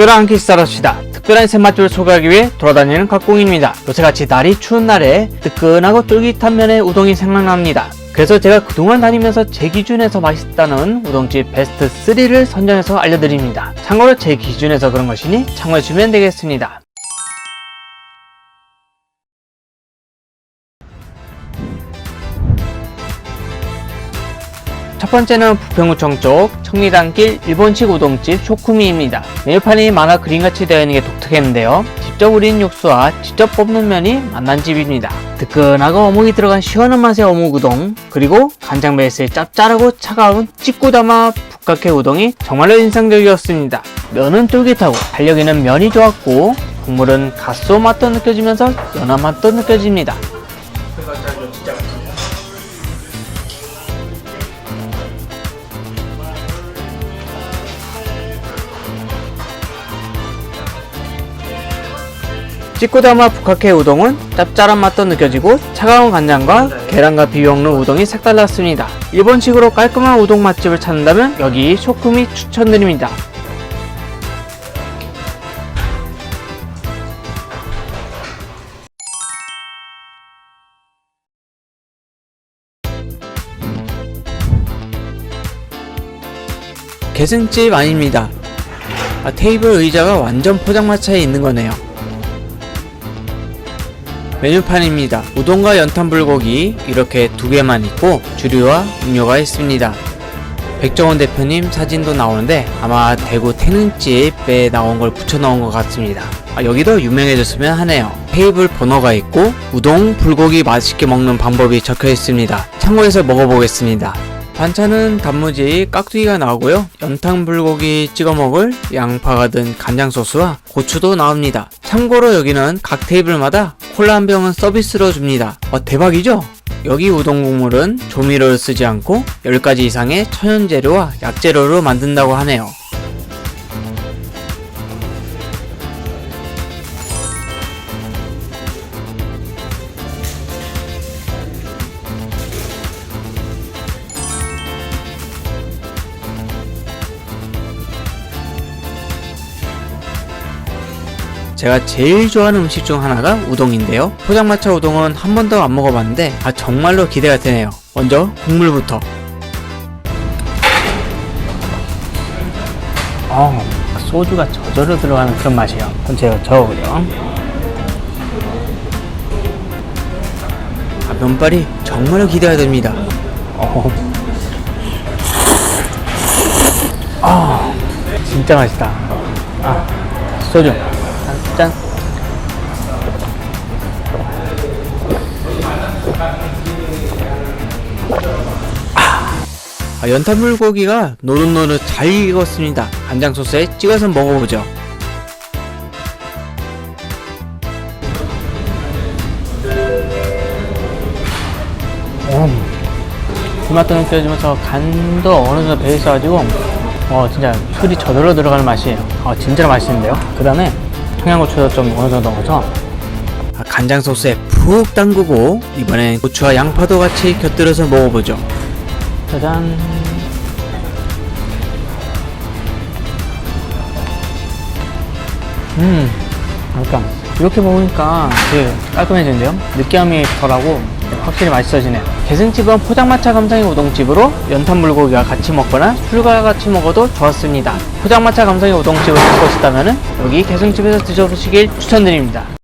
특별한 싸럽시다. 특별한 샘맛집을 소개하기 위해 돌아다니는 각공입니다. 요새같이 날이 추운 날에 뜨끈하고 쫄깃한 면의 우동이 생각납니다. 그래서 제가 그동안 다니면서 제 기준에서 맛있다는 우동집 베스트 3를 선정해서 알려드립니다. 참고로 제 기준에서 그런 것이니 참고해주면 되겠습니다. 첫 번째는 부평구청 쪽 청리단길 일본식 우동집 쇼쿠미입니다. 메뉴판이 만화 그림같이 되어 있는 게 독특했는데요. 직접 우린 육수와 직접 뽑는 면이 만난 집입니다. 뜨끈하고 어묵이 들어간 시원한 맛의 어묵 우동, 그리고 간장 베이스의 짭짤하고 차가운 찌꾸다마 북각회 우동이 정말로 인상적이었습니다. 면은 쫄깃하고 달력 있는 면이 좋았고 국물은 갓소 맛도 느껴지면서 연한 맛도 느껴집니다. 찌꾸다마 북학회 우동은 짭짤한 맛도 느껴지고 차가운 간장과 계란과 비벼 먹는 우동이 색달랐습니다. 일본식으로 깔끔한 우동 맛집을 찾는다면 여기 쇼쿠미 추천드립니다. 계승집 아닙니다. 아, 테이블 의자가 완전 포장마차에 있는 거네요. 메뉴판입니다. 우동과 연탄불고기 이렇게 두 개만 있고 주류와 음료가 있습니다. 백종원 대표님 사진도 나오는데 아마 대구 태능집에 나온 걸 붙여 넣은 것 같습니다. 아, 여기도 유명해졌으면 하네요. 테이블 번호가 있고 우동, 불고기 맛있게 먹는 방법이 적혀 있습니다. 참고해서 먹어보겠습니다. 반찬은 단무지 깍두기가 나오고요. 연탕 불고기 찍어 먹을 양파가 든 간장 소스와 고추도 나옵니다. 참고로 여기는 각 테이블마다 콜라 한 병은 서비스로 줍니다. 어, 대박이죠? 여기 우동 국물은 조미료를 쓰지 않고 10가지 이상의 천연 재료와 약재료로 만든다고 하네요. 제가 제일 좋아하는 음식 중 하나가 우동인데요. 포장마차 우동은 한 번도 안 먹어봤는데 아 정말로 기대가 되네요. 먼저 국물부터. 어, 소주가 저절로 들어가는 그런 맛이에요. 그럼 제가 저어보려. 아, 면발이 정말로 기대가 됩니다. 어. 아, 진짜 맛있다. 아, 소주. 짠. 아, 연탄불고기가 노릇노릇 잘 익었습니다. 간장 소스에 찍어서 먹어보죠. 음, 그 맛도 느껴지면서 간도 어느 정도 배어 있어가지고 어 진짜 술이 저절로 들어가는 맛이에요. 어 진짜 맛있는데요. 그 다음에 청양고추도 좀 어느 정도 넣어서 아, 간장 소스에 푹 담그고 이번엔 고추와 양파도 같이 곁들여서 먹어보죠. 짜잔. 음, 약간 이렇게 먹으니까 되게 깔끔해지는데요. 느끼함이 덜하고 확실히 맛있어지네요. 계승집은 포장마차 감성의 우동집으로 연탄불고기와 같이 먹거나 술과 같이 먹어도 좋았습니다. 포장마차 감성의 우동집을 찾고 싶다면 여기 계승집에서 드셔보시길 추천드립니다.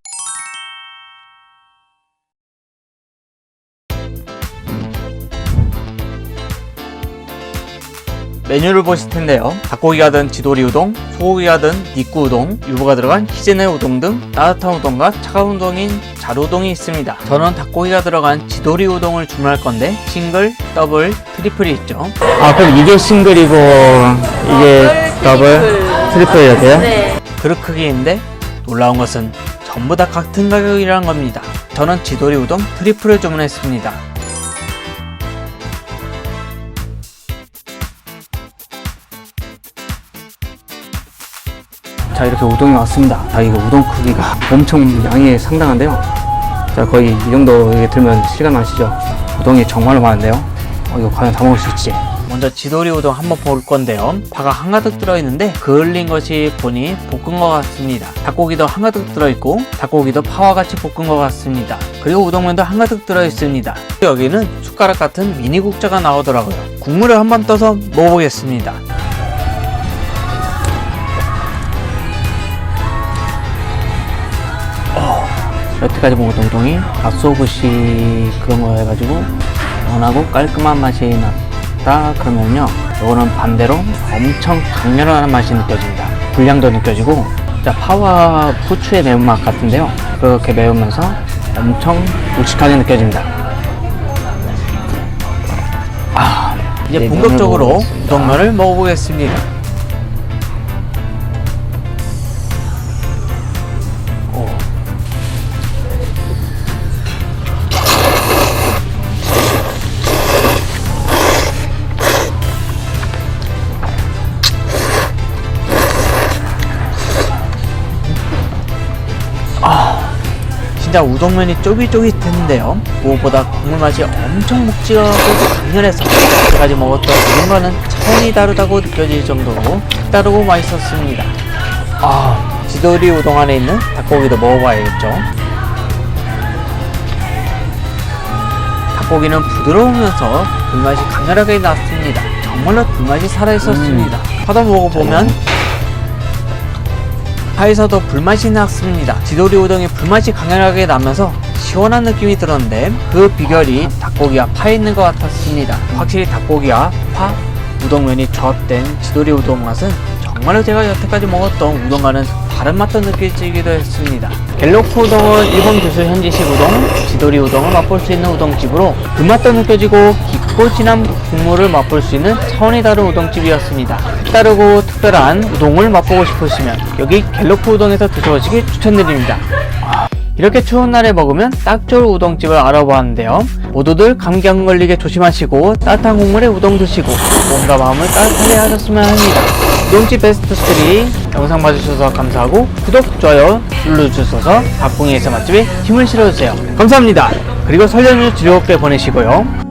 메뉴를 보실 텐데요. 닭고기가 든 지도리 우동, 소고기가 든 니꾸 우동, 유부가 들어간 히제네 우동 등 따뜻한 우동과 차가운 우동인 자루우동이 있습니다. 저는 닭고기가 들어간 지도리 우동을 주문할 건데 싱글, 더블, 트리플이 있죠. 아 그럼 이게 싱글이고 이게 더블, 트리플이었대요? 네. 그릇 크기인데 놀라운 것은 전부 다 같은 가격이라는 겁니다. 저는 지도리 우동 트리플을 주문했습니다. 자 이렇게 우동이 왔습니다. 자 이거 우동 크기가 엄청 양이 상당한데요. 자 거의 이 정도 들면 실감 나시죠? 우동이 정말로 많은데요. 어, 이거 과연 다 먹을 수 있지? 먼저 지도리 우동 한번 볼 건데요. 파가 한가득 들어있는데 그을린 것이 보니 볶은 것 같습니다. 닭고기도 한가득 들어있고 닭고기도 파와 같이 볶은 것 같습니다. 그리고 우동면도 한가득 들어있습니다. 여기는 숟가락 같은 미니 국자가 나오더라고요. 국물을 한번 떠서 먹어보겠습니다. 여태까지 먹었던 우동이 갓소부시 그런 거 해가지고 원하고 깔끔한 맛이 났다 그러면요 이거는 반대로 엄청 강렬한 맛이 느껴집니다. 불량도 느껴지고 파와 후추의 매운맛 같은데요. 그렇게 매우면서 엄청 묵직하게 느껴집니다. 아 이제 네, 본격적으로. 우동면을 먹어보겠습니다 진짜 우동면이 쫄깃쫄깃했는데요. 무엇보다 국물 맛이 엄청 묵직하고 강렬해서 제까지 먹었던 우동과는 차원이 다르다고 느껴질 정도로 다르고 맛있었습니다. 아, 지도리 우동 안에 있는 닭고기도 먹어봐야겠죠. 닭고기는 부드러우면서 불맛이 강렬하게 났습니다. 정말로 불맛이 살아있었습니다. 하다 먹어보면 파에서도 불맛이 났습니다. 지도리 우동의 불맛이 강렬하게 나면서 시원한 느낌이 들었는데 그 비결이 닭고기와 파에 있는 것 같았습니다. 확실히 닭고기와 파, 우동면이 조합된 지도리 우동 맛은 정말로 제가 여태까지 먹었던 우동과는 다른 맛도 느껴지기도 했습니다. 갤로크 우동은 일본 교수 현지식 우동, 지도리 우동을 맛볼 수 있는 우동집으로 그 맛도 느껴지고 깊고 진한 국물을 맛볼 수 있는 차원이 다른 우동집이었습니다. 다르고 특별한 우동을 맛보고 싶으시면 여기 갤로크 우동에서 드셔보시길 추천드립니다. 이렇게 추운 날에 먹으면 딱 좋을 우동집을 알아보았는데요. 모두들 감기 안 걸리게 조심하시고 따뜻한 국물에 우동 드시고 몸과 마음을 따뜻하게 하셨으면 합니다. 우동집 베스트 3 영상 봐주셔서 감사하고 구독, 좋아요 눌러주셔서 박봉이에서 맛집에 힘을 실어주세요. 감사합니다. 그리고 설 연휴 즐겁게 보내시고요.